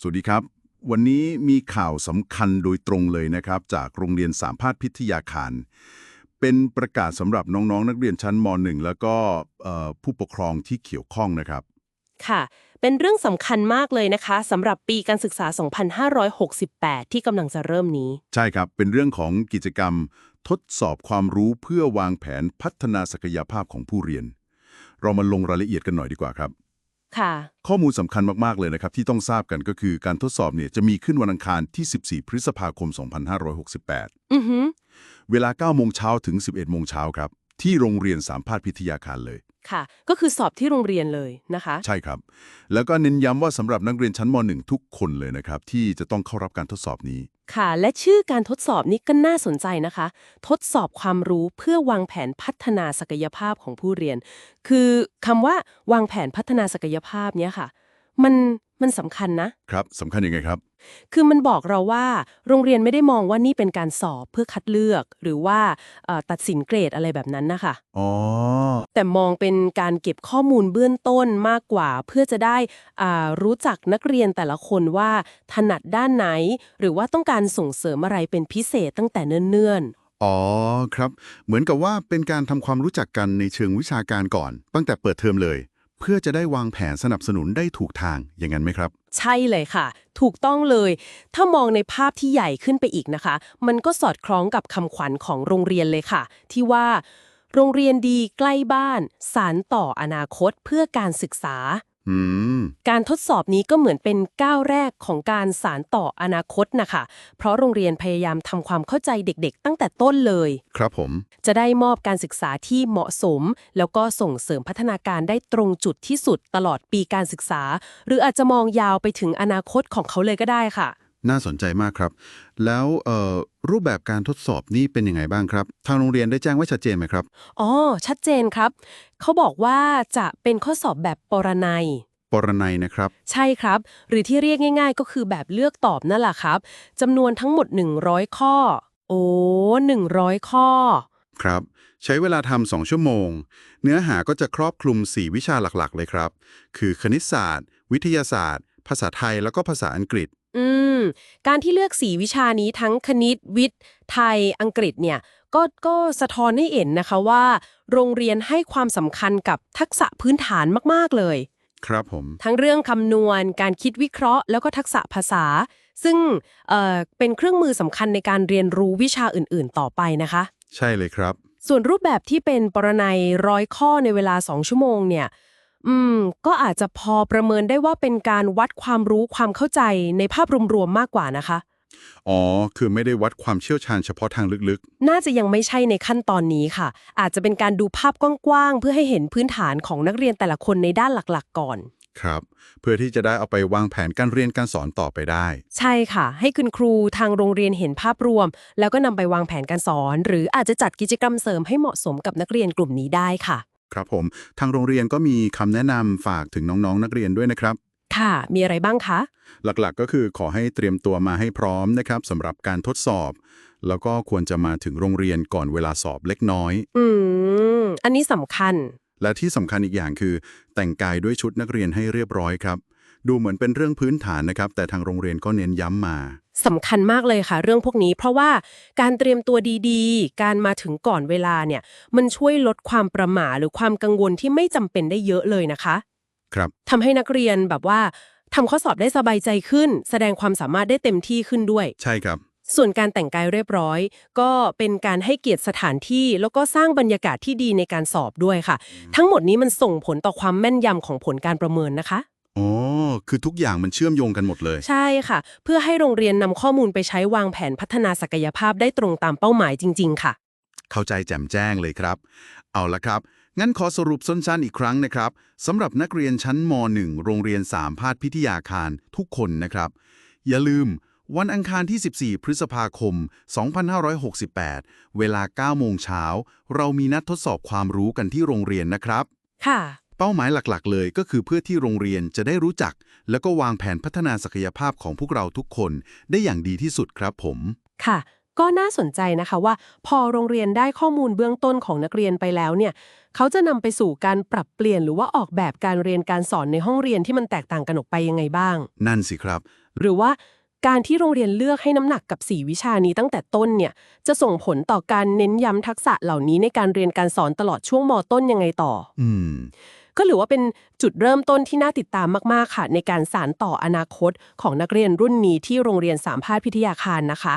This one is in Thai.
สวัสดีครับ วันนี้มีข่าวสำคัญโดยตรงเลยนะครับ จากโรงเรียนสามพาดพิทยาคาร เป็นประกาศสำหรับน้องๆนักเรียนชั้นม .1 แล้วก็เอ่อผู้ปกครองที่เกี่ยวข้องนะครับ ค่ะ เป็นเรื่องสำคัญมากเลยนะคะสำหรับปีการศึกษา 2568 ที่กำลังจะเริ่มนี้ ใช่ครับ เป็นเรื่องของกิจกรรมทดสอบความรู้เพื่อวางแผนพัฒนาศักยภาพของผู้เรียน เรามาลงรายละเอียดกันหน่อยดีกว่าครับ ค่ะ ข้อมูลสำคัญมาก ๆ เลยนะครับ ที่ต้องทราบกันก็คือการทดสอบเนี่ยจะมีขึ้นวันอังคารที่ 14 พฤษภาคม 2568 อือหือเวลา 9 โมงเช้าถึง 11 โมงเช้าครับ ที่โรงเรียนสามพาดพิทยาคารเลย ค่ะ ก็คือสอบที่โรงเรียนเลยนะคะ ใช่ครับ แล้วก็เน้นย้ำว่าสำหรับนักเรียนชั้นม .1 ทุกคนเลยนะครับ ที่จะต้องเข้ารับการทดสอบนี้ ค่ะ และชื่อการทดสอบนี้ก็น่าสนใจนะคะ ทดสอบความรู้เพื่อวางแผนพัฒนาศักยภาพของผู้เรียน คือคำว่าวางแผนพัฒนาศักยภาพเนี้ยค่ะ มันมันสำคัญนะ ครับสำคัญยังไงครับ คือมันบอกเราว่า โรงเรียนไม่ได้มองว่านี่เป็นการสอบเพื่อคัดเลือก หรือว่าเอ่อตัดสินเกรดอะไรแบบนั้นนะคะ อ๋อ แต่มองเป็นการเก็บข้อมูลเบื้องต้นมากกว่า เพื่อจะได้อ่ารู้จักนักเรียนแต่ละคนว่า ถนัดด้านไหน หรือว่าต้องการส่งเสริมอะไรเป็นพิเศษตั้งแต่เนิ่นอ๋อครับ เหมือนกับว่าเป็นการทำความรู้จักกันในเชิงวิชาการก่อน ตั้งแต่เปิดเทอมเลย เพื่อจะได้วางแผนสนับสนุนได้ถูกทางอย่างนั้นไหมครับ ใช่เลยค่ะ ถูกต้องเลย ถ้ามองในภาพที่ใหญ่ขึ้นไปอีกนะคะ มันก็สอดคล้องกับคำขวัญของโรงเรียนเลยค่ะ ที่ว่า โรงเรียนดีใกล้บ้าน สารต่ออนาคตเพื่อการศึกษา การทดสอบนี้ก็เหมือนเป็นก้าวแรกของการสารต่ออนาคตนะคะ เพราะโรงเรียนพยายามทำความเข้าใจเด็กๆ ตั้งแต่ต้นเลย ครับผม จะได้มอบการศึกษาที่เหมาะสม แล้วก็ส่งเสริมพัฒนาการได้ตรงจุดที่สุดตลอดปีการศึกษา หรืออาจจะมองยาวไปถึงอนาคตของเขาเลยก็ได้ค่ะ น่าสนใจมากครับ แล้วเอ่อรูปแบบการทดสอบนี่เป็นยังไงบ้างครับ ทางโรงเรียนได้แจ้งไว้ชัดเจนไหมครับ อ๋อ ชัดเจนครับ เขาบอกว่าจะเป็นข้อสอบแบบปรนัยปรนัยนะครับ ใช่ครับ หรือที่เรียกง่าย ๆ ก็คือแบบเลือกตอบนั่นแหละครับจำนวนทั้งหมด 100 ข้อ โอ้100ข้อ ครับ ใช้เวลาทำสองชั่วโมง เนื้อหาก็จะครอบคลุม 4 วิชาหลักๆ เลยครับ คือคณิตศาสตร์ วิทยาศาสตร์ ภาษาไทยแล้วก็ภาษาอังกฤษ อืม การที่เลือกสีวิชานี้ทั้งคณิตวิทย์ ไทยอังกฤษเนี่ยก็ก็สะท้อนให้เห็นนะคะว่า โรงเรียนให้ความสำคัญกับทักษะพื้นฐานมากๆเลย ครับผม ทั้งเรื่องคำนวณ การคิดวิเคราะห์ แล้วก็ทักษะภาษา ซึ่งเอ่อเป็นเครื่องมือสำคัญในการเรียนรู้วิชาอื่นๆ ต่อไปนะคะ ใช่เลยครับ ส่วนรูปแบบที่เป็นปรนัยร้อยข้อในเวลา 2 ชั่วโมงเนี่ย อืม ก็อาจจะพอประเมินได้ว่าเป็นการวัดความรู้ความเข้าใจในภาพรวมๆมากกว่านะคะ อ๋อ คือไม่ได้วัดความเชี่ยวชาญเฉพาะทางลึกน่าจะยังไม่ใช่ในขั้นตอนนี้ค่ะ อาจจะเป็นการดูภาพกว้างๆเพื่อให้เห็นพื้นฐานของนักเรียนแต่ละคนในด้านหลักๆ ก่อน ๆ ครับ เพื่อที่จะได้เอาไปวางแผนการเรียนการสอนต่อไปได้ ใช่ค่ะ ให้คุณครูทางโรงเรียนเห็นภาพรวม แล้วก็นำไปวางแผนการสอน หรืออาจจะจัดกิจกรรมเสริมให้เหมาะสมกับนักเรียนกลุ่มนี้ได้ค่ะ ครับผม ทางโรงเรียนก็มีคำแนะนำฝากถึงน้องๆ นักเรียนด้วยนะครับ ค่ะ มีอะไรบ้างคะ หลักๆก็คือขอให้เตรียมตัวมาให้พร้อมนะครับสำหรับการทดสอบ แล้วก็ควรจะมาถึงโรงเรียนก่อนเวลาสอบเล็กน้อย อืม อันนี้สำคัญ และที่สำคัญอีกอย่างคือ แต่งกายด้วยชุดนักเรียนให้เรียบร้อยครับ ดูเหมือนเป็นเรื่องพื้นฐานนะครับ แต่ทางโรงเรียนก็เน้นย้ำมาสำคัญมากเลยค่ะเรื่องพวกนี้ เพราะว่าการเตรียมตัวดีๆ การมาถึงก่อนเวลาเนี่ย มันช่วยลดความประหม่าหรือความกังวลที่ไม่จำเป็นได้เยอะเลยนะคะ ครับทำให้นักเรียนแบบว่าทำข้อสอบได้สบายใจขึ้น แสดงความสามารถได้เต็มที่ขึ้นด้วย ใช่ครับ ส่วนการแต่งกายเรียบร้อย ก็เป็นการให้เกียรติสถานที่ แล้วก็สร้างบรรยากาศที่ดีในการสอบด้วยค่ะ ทั้งหมดนี้มันส่งผลต่อความแม่นยำของผลการประเมินนะคะ อ๋อ คือทุกอย่างมันเชื่อมโยงกันหมดเลย ใช่ค่ะ เพื่อให้โรงเรียนนำข้อมูลไปใช้วางแผนพัฒนาศักยภาพได้ตรงตามเป้าหมายจริง ๆ ค่ะ เข้าใจแจ่มแจ้งเลยครับ เอาละครับ งั้นขอสรุปสั้นๆอีกครั้งนะครับสำหรับนักเรียนชั้นม .1 โรงเรียน3พาดพิทยาคารทุกคนนะครับ อย่าลืม วันอังคารที่ 14 พฤษภาคม 2568 เวลา9โมงเช้า เรามีนัดทดสอบความรู้กันที่โรงเรียนนะครับ ค่ะ เป้าหมายหลักๆ เลยก็คือเพื่อที่โรงเรียนจะได้รู้จัก แล้วก็วางแผนพัฒนาศักยภาพของพวกเราทุกคนได้อย่างดีที่สุดครับผม ค่ะ ก็น่าสนใจนะคะว่า พอโรงเรียนได้ข้อมูลเบื้องต้นของนักเรียนไปแล้วเนี่ย เขาจะนำไปสู่การปรับเปลี่ยนหรือว่าออกแบบการเรียนการสอนในห้องเรียนที่มันแตกต่างกันออกไปยังไงบ้าง นั่นสิครับ หรือว่าการที่โรงเรียนเลือกให้น้ำหนักกับ 4 วิชานี้ตั้งแต่ต้นเนี่ย จะส่งผลต่อการเน้นย้ำทักษะเหล่านี้ในการเรียนการสอนตลอดช่วงมต้นยังไงต่อ อืม ก็หรือว่าเป็นจุดเริ่มต้นที่น่าติดตามมาก ๆ ค่ะ ในการสานต่ออนาคตของนักเรียนรุ่นนี้ที่โรงเรียนสามภาคพิทยาคารนะคะ